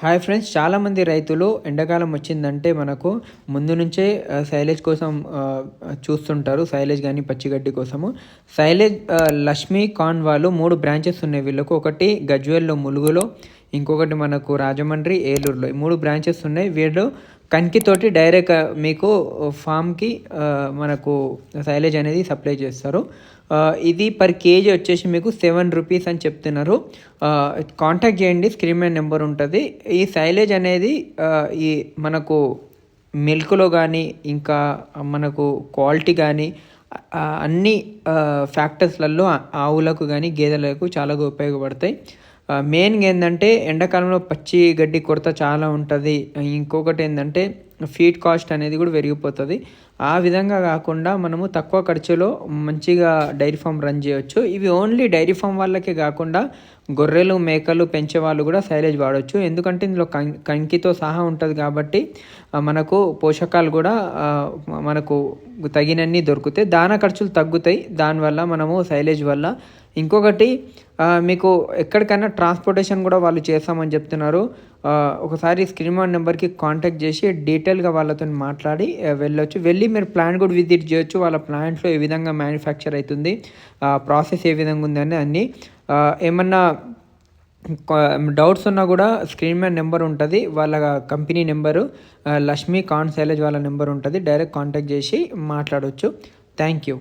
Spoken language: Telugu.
హాయ్ ఫ్రెండ్స్ చాలామంది రైతులు ఎండాకాలం వచ్చిందంటే మనకు ముందు నుంచే సైలేజ్ కోసం చూస్తుంటారు. సైలేజ్ కానీ పచ్చిగడ్డి కోసము. సైలేజ్ లక్ష్మీ కాన్ వాళ్ళు మూడు బ్రాంచెస్ ఉన్నాయి వీళ్ళకు. ఒకటి గజ్వేల్లో ములుగులో ఇంకొకటి మనకు రాజమండ్రి ఏలూరులో. ఈ మూడు బ్రాంచెస్ ఉన్నాయి. వీళ్ళు కంకితోటి డైరెక్ట్ మీకు ఫామ్కి మనకు సైలేజ్ అనేది సప్లై చేస్తారు. ఇది పర్ కేజీ వచ్చేసి మీకు సెవెన్ రూపీస్ అని చెప్తున్నారు. కాంటాక్ట్ చేయండి స్క్రీన్ మీద నెంబర్ ఉంటుంది. ఈ సైలేజ్ అనేది ఈ మనకు మిల్క్లో కానీ ఇంకా మనకు క్వాలిటీ కానీ అన్ని ఫ్యాక్టర్స్లలో ఆవులకు కానీ గేదెలకు చాలా ఉపయోగపడతాయి. మెయిన్గా ఏంటంటే ఎండాకాలంలో పచ్చి గడ్డి కొరత చాలా ఉంటుంది. ఇంకొకటి ఏంటంటే ఫీడ్ కాస్ట్ అనేది కూడా పెరిగిపోతుంది. ఆ విధంగా కాకుండా మనము తక్కువ ఖర్చులో మంచిగా డైరీ ఫామ్ రన్ చేయవచ్చు ఇవి ఓన్లీ డైరీ ఫామ్ వాళ్ళకే కాకుండా గొర్రెలు మేకలు పెంచే వాళ్ళు కూడా సైలేజ్ వాడవచ్చు ఎందుకంటే ఇందులో కం కంకితో సహా ఉంటుంది కాబట్టి మనకు పోషకాలు కూడా మనకు తగినన్ని దొరుకుతాయి. దాన ఖర్చులు తగ్గుతాయి. దానివల్ల మనము సైలేజ్ వల్ల ఇంకొకటి మీకు ఎక్కడికైనా ట్రాన్స్పోర్టేషన్ కూడా వాళ్ళు చేస్తామని చెప్తున్నారు. ఒకసారి స్క్రీన్ వన్ నెంబర్కి కాంటాక్ట్ చేసి డీటెయిల్గా వాళ్ళతో మాట్లాడి వెళ్ళొచ్చు. వెళ్ళి మీరు ప్లాంట్ కూడా విజిట్ చేయొచ్చు. వాళ్ళ ప్లాంట్లో ఏ విధంగా మ్యానుఫ్యాక్చర్ అవుతుంది ప్రాసెస్ ఏ విధంగా ఉందని అన్నీ. ఏమన్నా డౌట్స్ ఉన్నా కూడా స్క్రీన్ మీద నెంబర్ ఉంటుంది. వాళ్ళ company number Lakshmi corn silage వాళ్ళ నెంబర్ ఉంటుంది. డైరెక్ట్ కాంటాక్ట్ చేసి మాట్లాడవచ్చు థ్యాంక్ యూ.